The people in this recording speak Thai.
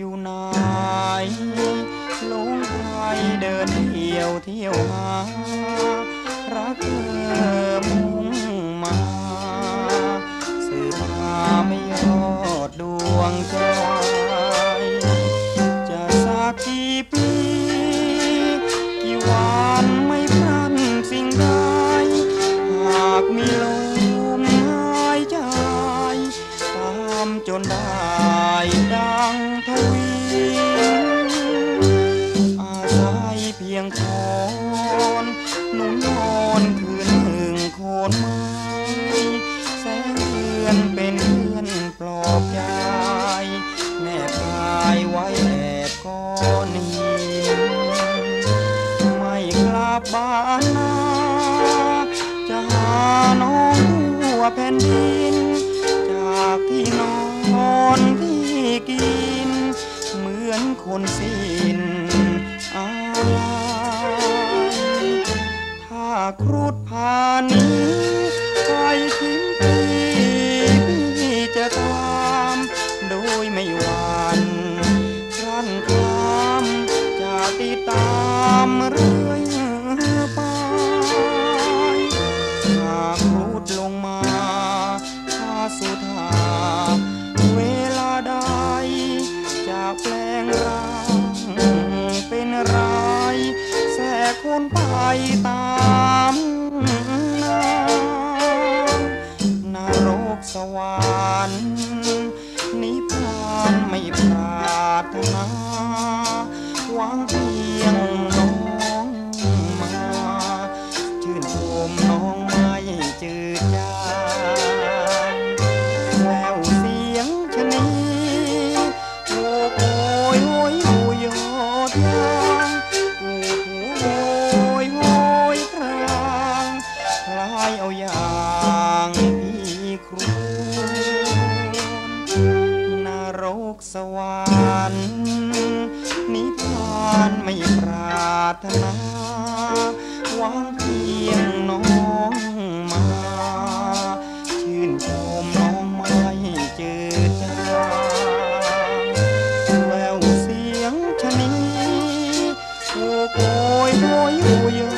อยู่ไหนลุงไยเดินเที่ยวเที่ยวหารักเธอมุ่งมาสื่อมาไม่ยอดดวงใจ จะสักกี่ปีกี่วันไม่พลันสิ่งใดหากมีลมหายใจตามจนได้ นไม้แสงเดือนเป็นเพื่อนปลอบใจแนบกายไว้แอบก้อนหินไม่กลับบ้านนาจะหาน้องทั่วแผ่นดิน ติดตามเรื่อยไปหากรูดลงมาถ้าสุธาเวลาใดจะแปลงร่างเป็นไรแสคนไปตามน้ำนรกสวรรค์นิพพานไม่ปรารถนา หวังเพียงน้องมา ชื่นชมน้องไม่จืดจางแววเสียงชะนีโอ้โอยโอยโอยยอดยางโอ้โหโอยโอยครางคล้ายเอาอย่างพี่ครูนรกสวรรค์ นิพพานไม่ปรารถนาหวังเพียงน้องมา ชื่นชมน้องไม่เจอจางแววเสียงชะนีโอ้โอยโอยโอยยอดย